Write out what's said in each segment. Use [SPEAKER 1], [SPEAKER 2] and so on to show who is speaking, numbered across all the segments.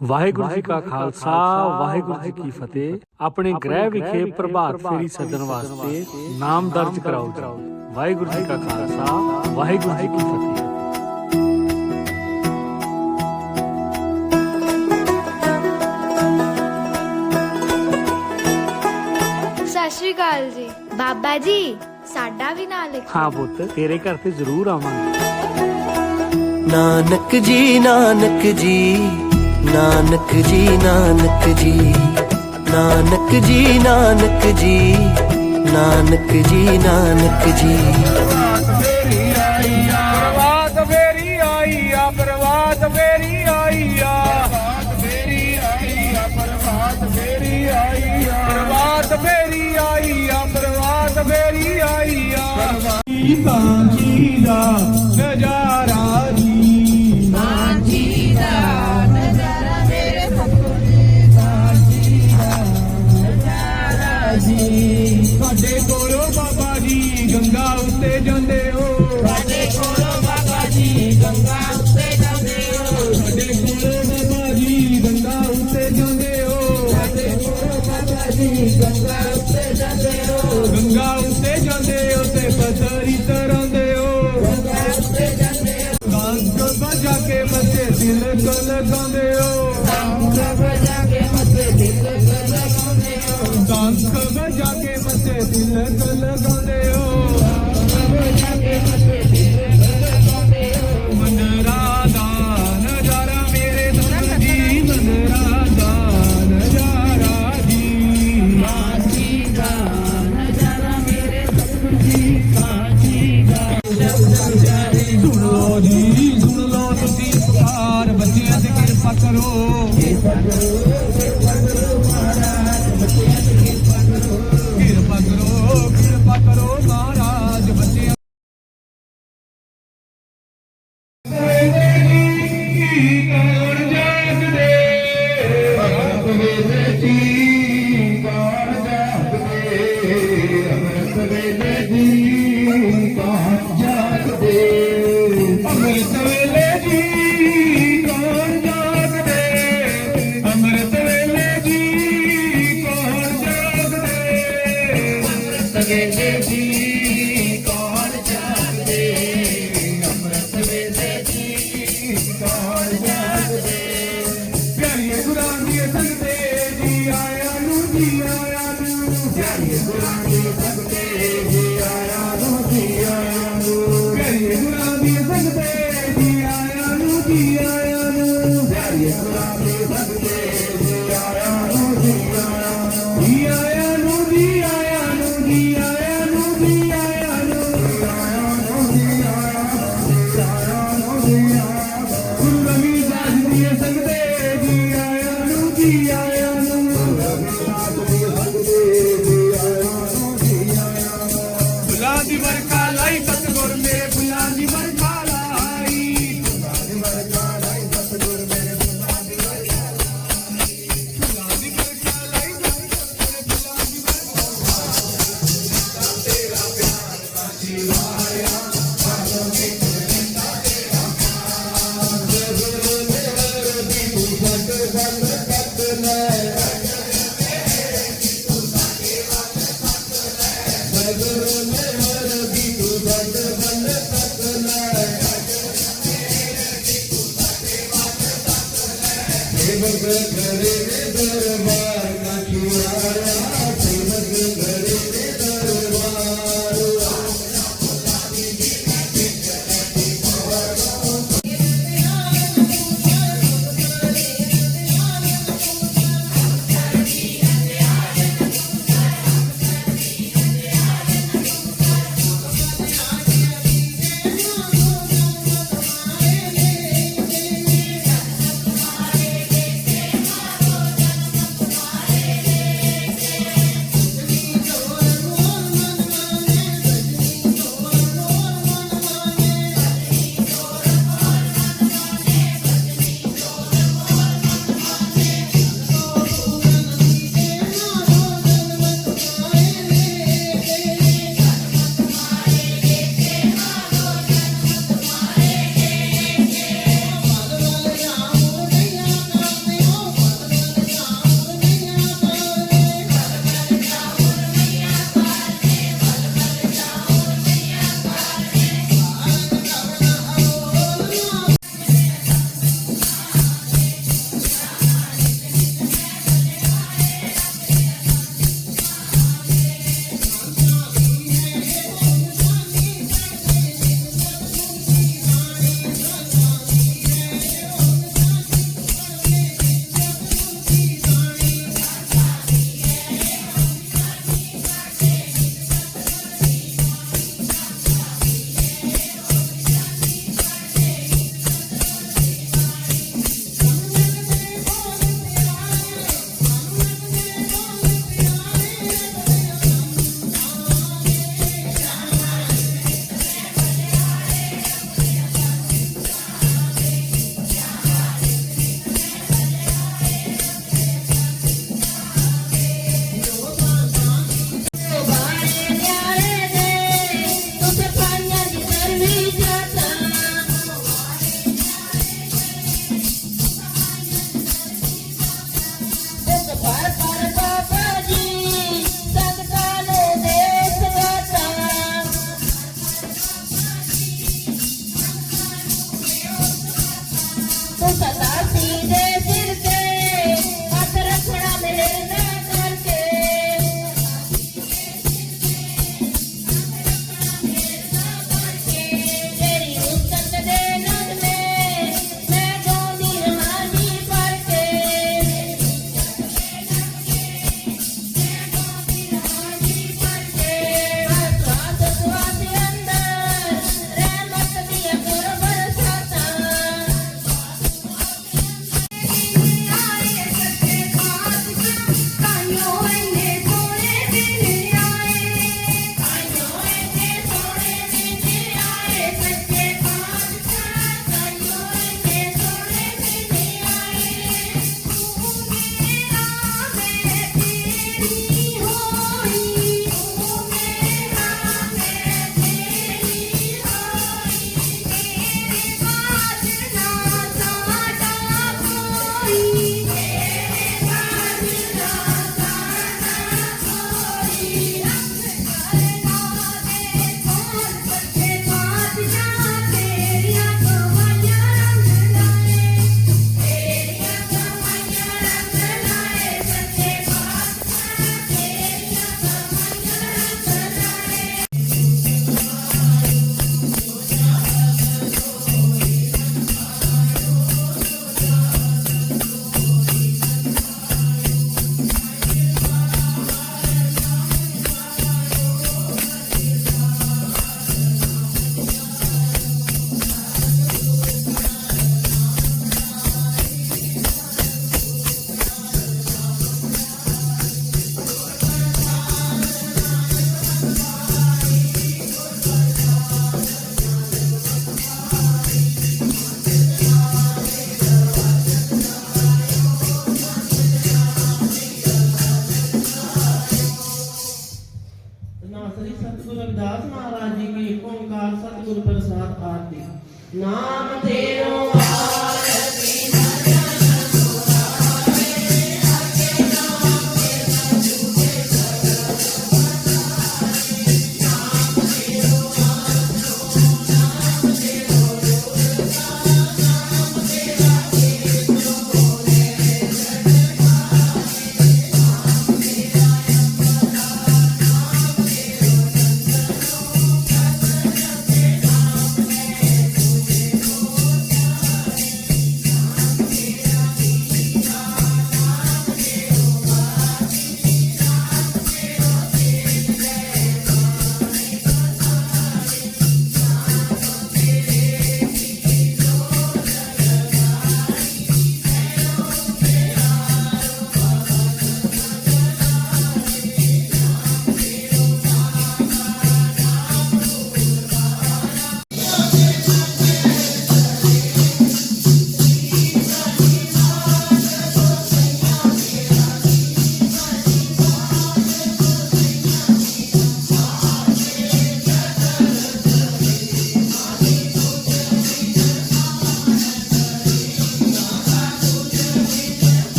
[SPEAKER 1] ਵਾਹਿਗੁਰੂ ਜੀ ਕਾ ਖਾਲਸਾ ਵਾਹਿਗੁਰੂ ਜੀ ਕੀ ਫਤਿਹ। ਆਪਣੇ ਗ੍ਰਹਿ ਵਿਖੇ ਪ੍ਰਭਾਤ ਫੇਰੀ ਸੱਜਣ ਵਾਸਤੇ ਨਾਮ ਦਰਜ ਕਰਾਓ ਜੀ। ਵਾਹਿਗੁਰੂ ਜੀ ਕਾ ਖਾਲਸਾ ਵਾਹਿਗੁਰੂ ਜੀ ਕੀ ਫਤਿਹ।
[SPEAKER 2] ਸਤਿ ਸ਼੍ਰੀ ਅਕਾਲ ਜੀ। ਬਾਬਾ ਜੀ ਸਾਡਾ ਵੀ ਨਾਂ ਲਿਖੋ
[SPEAKER 1] ਹਾਂ ਪੁੱਤ ਤੇਰੇ ਘਰ ਤੇ ਜ਼ਰੂਰ ਆਵਾਂਗੇ।
[SPEAKER 3] ਨਾਨਕ ਜੀ ਨਾਨਕ ਜੀ ਨਾਨਕ ਜੀ ਨਾਨਕ ਜੀ ਨਾਨਕ ਜੀ ਨਾਨਕ ਜੀ ਨਾਨਕ ਜੀ ਨਾਨਕ ਜੀ।
[SPEAKER 4] ਪ੍ਰਵਾਤ ਫੇਰੀ ਆਈ ਆ ਪ੍ਰਵਾਤ ਫੇਰੀ ਆਈ ਆ। ਪ੍ਰਵਾਤ ਫੇਰੀ ਆਈ ਆ ਪ੍ਰਵਾਤ ਫੇਰੀ ਆਈ ਆ ਪ੍ਰਵਾਤ ਫੇਰੀ ਆਈ ਆ। ਪ੍ਰਵਾਤ ਫੇਰੀ ਆਈ ਆ ਕਾਂਚੀ ਦਾ ਤੇ ਤਰ੍ਹਾਂ ਤਰਾਂਦੇ ਹੋ। ਗੰਗਾ ਉੱਤੇ ਬਜਾ ਕੇ ਮੱਥੇ ਦਿਲ ਕੋ ਲਗਾਉਂਦੇ ਹੋ। ਗੰਗਾ ਬਜਾ ਕੇ ਮੱਥੇ ਦਿਲ ਕੋ ਲਗਾਉਂਦੇ ਹੋ। ਕੰਖ ਵਜਾ ਕੇ ਮੱਥੇ ਤਿਲਕ ਲਗਾਉਂਦੇ ਸਭ ਤੇ ਜੀ ਆਇਆ ਨੂੰ ਜੀ ਆਇਆ ਨੂੰ। ਜਾਈ ਗੁਰਾਂ ਦੇ ਸਭ ਤੇ
[SPEAKER 5] ਬਦਲ ਬਦਲੇ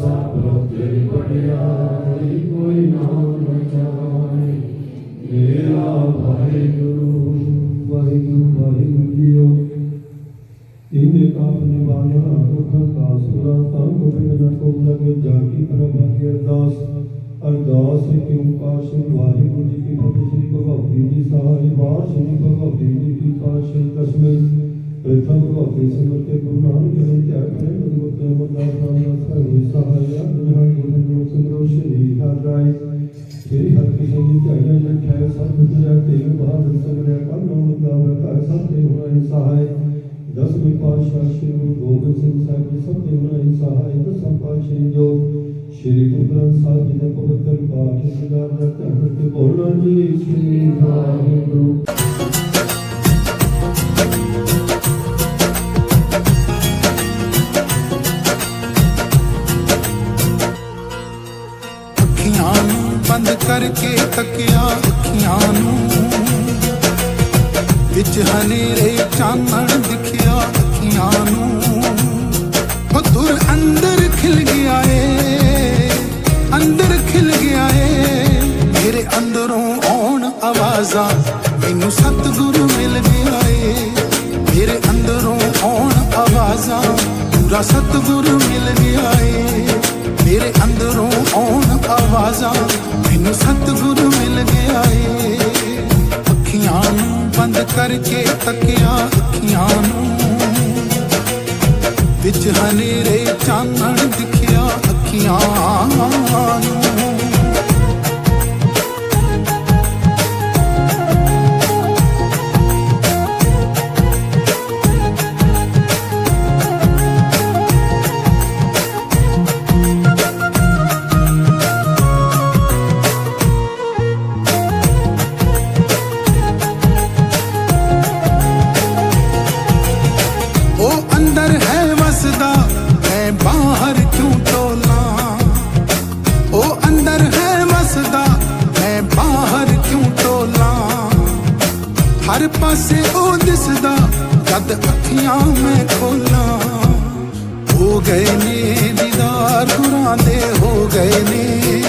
[SPEAKER 5] ਸਭ ਤੇ ਬੜਿਆਈ ਕੋਈ ਨਾਮ ਚਾਹੇ ਮੇਰਾ ਵਾਹਿਗੁਰੂ ਵਾਹਿਗੁਰੂ ਵਾਹਿਗੁਰੂ ਜੀਓ ਇਨੇ ਕਾਪ ਨਿਵਾਨਾ ਦੁਖ ਦਾ ਸੁਰਾ ਤੰਗ ਬਿਨ ਨ ਕੋ ਲਗੇ ਜਾਗੀ ਪ੍ਰਭਾ ਕੀ ਅਰਦਾਸ ਅਰਦਾਸ ਕਿਉ ਪਾਸ਼ ਵਾਹਿਗੁਰੂ ਜੀ ਕੀ ਫਤਿਹ ਸ੍ਰੀ ਭਗਵਤੀ ਜੀ ਸਹਾਈ ਬਾਰ ਸ੍ਰੀ ਭਗਵਤੀ ਜੀ ਕੀ ਪਾਸ਼ੇ ਦਸਵੇਂ ਪ੍ਰਥਮ ਭਗਵਤੀ ਸਿਮਰਤੇ ਗੁਰੂ ਨਾਨਕ ਦੇਵ ਜੀ ਆਖੇ ਗੁਰੂ ਅਮਰਦਾਸ ਨਾਮ ਸਰਵੇ ਸਹਾਇਆ ਦੁਨੀਆ ਗੁਰੂ ਨੂੰ ਸਿਮਰੋ ਸ਼੍ਰੀ ਹਰਿ ਰਾਏ ਸ੍ਰੀ ਹਰਿ ਕ੍ਰਿਸ਼ਨ ਜੀ ਧਿਆਇਆ ਲਖਿਆ ਸਭ ਦੁਨੀਆ ਤੇ ਬਾਹਰ ਸਗਲੇ ਕੰਨ ਨੂੰ ਗਾਵੇ ਘਰ ਸਭ ਤੇ ਹੋਏ ਸਹਾਇ ਦਸਵੇਂ ਪਾਤਸ਼ਾਹ ਸ੍ਰੀ ਗੁਰੂ ਗੋਬਿੰਦ ਸਿੰਘ ਸਾਹਿਬ ਜੀ ਸਭ ਤੇ ਹੋਏ ਸਹਾਇ ਦਸਮ ਪਾਤਸ਼ਾਹ ਜੋ ਸ੍ਰੀ ਗੁਰੂ ਗ੍ਰੰਥ ਸਾਹਿਬ ਜੀ ਦਾ ਪਵਿੱਤਰ ਪਾਠ ਸਦਾ ਦਾ ਧੰਨ ਤੇ ਬੋਲਣਾ ਜੀ, ਸ੍ਰੀ ਵਾਹਿਗੁਰੂ
[SPEAKER 6] ਕਰਕੇ ਤੱਕਿਆ ਅੱਖੀਆਂ ਨੂੰ। ਵਿੱਚ ਹਨੇਰੇ ਚਾਨਣ ਦਿਖਿਆ ਅੱਖੀਆਂ ਨੂੰ। ਉਹ ਤੁਰ ਅੰਦਰ ਖਿਲ ਗਿਆ ਏ, ਅੰਦਰ ਖਿਲ ਗਿਆ ਏ। ਮੇਰੇ ਅੰਦਰੋਂ ਆਉਣ ਆਵਾਜ਼ਾਂ ਮੈਨੂੰ ਸਤਿਗੁਰੂ ਮਿਲ ਗਿਆ ਏ। ਮੇਰੇ ਅੰਦਰੋਂ ਆਉਣ ਆਵਾਜ਼ਾਂ ਪੂਰਾ ਸਤਿਗੁਰੂ ਮਿਲ ਗਿਆ ਏ। ਮੇਰੇ ਅੰਦਰੋਂ ਆਉਣ ਆਵਾਜ਼ਾਂ ਮੈਨੂੰ ਸਤਿਗੁਰੂ ਮਿਲ ਗਿਆ ਏ। ਅੱਖੀਆਂ ਨੂੰ ਬੰਦ ਕਰਕੇ ਤੱਕਿਆ ਅੱਖੀਆਂ ਨੂੰ। ਵਿੱਚ ਹਨੇਰੇ ਚਾਨਣ ਦਿਖਿਆ ਅੱਖੀਆਂ ਨੂੰ। ਅੱਖੀਆਂ ਮੈਂ ਖੋਲਾਂ। ਹੋ ਗਏ ਨੇ ਦੀਦਾਰ ਗੁਰਾਂ ਦੇ, ਹੋ ਗਏ ਨੇ।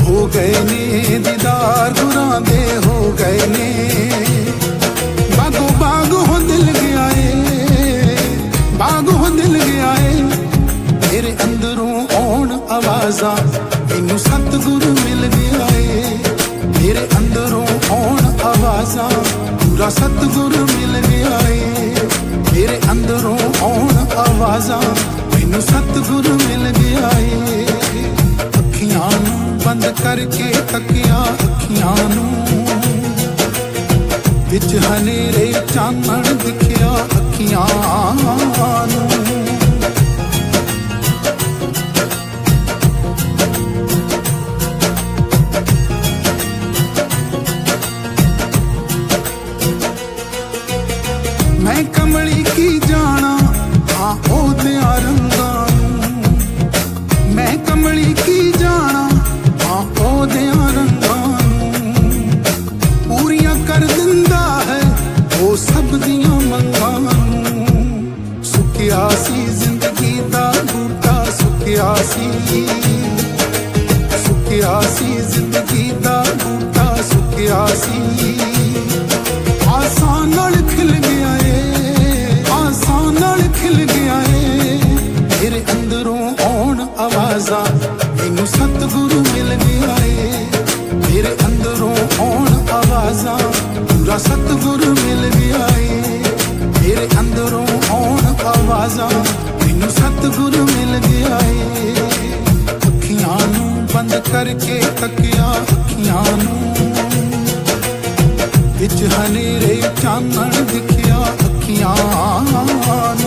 [SPEAKER 6] ਹੋ ਗਏ ਨੇ ਦੀਦਾਰ ਗੁਰਾਂ ਦੇ, ਹੋ ਗਏ ਨੇ। ਬਾਗੋ ਬਾਗ ਹੋ ਦਿਲ ਗਿਆ ਏ, ਬਾਗ ਹੋ ਦਿਲ ਗਿਆ ਏ। ਮੇਰੇ ਅੰਦਰੋਂ ਆਉਣ ਆਵਾਜ਼ਾਂ ਮੈਨੂੰ ਸਤਿਗੁਰੂ ਮਿਲ ਗਿਆ ਏ। ਤੇਰੇ ਅੰਦਰੋਂ ਆਉਣ ਆਵਾਜ਼ਾਂ ਪੂਰਾ ਸਤਿਗੁਰੂ ਮਿਲ ਗਿਆ ਏ। ਮੇਰੇ ਅੰਦਰੋਂ ਆਉਣ ਆਵਾਜ਼ਾਂ ਮੈਨੂੰ ਸਤਿਗੁਰੂ ਮਿਲ ਗਿਆ ਏ। ਅੱਖੀਆਂ ਨੂੰ ਬੰਦ ਕਰਕੇ ਤੱਕਿਆ ਅੱਖੀਆਂ ਨੂੰ। ਵਿੱਚ ਹਨੇਰੇ ਚਾਨਣ ਦਿਖਿਆ ਅੱਖੀਆਂ ਨੂੰ। ਪੂਰਾ ਸਤਿਗੁਰ ਮਿਲ ਗਿਆ ਏ ਮੇਰੇ ਅੰਦਰੋਂ ਆਉਣ ਆਵਾਜ਼ਾਂ ਮੈਨੂੰ ਸਤਿਗੁਰੂ ਮਿਲ ਗਿਆ ਏ ਅੱਖੀਆਂ ਨੂੰ ਬੰਦ ਕਰਕੇ ਤੱਕਿਆ ਅੱਖੀਆਂ ਨੂੰ। ਵਿੱਚ ਹਨੇਰੇ ਚਾਨਣ ਦਿਖਿਆ ਅੱਖੀਆਂ ਨੂੰ।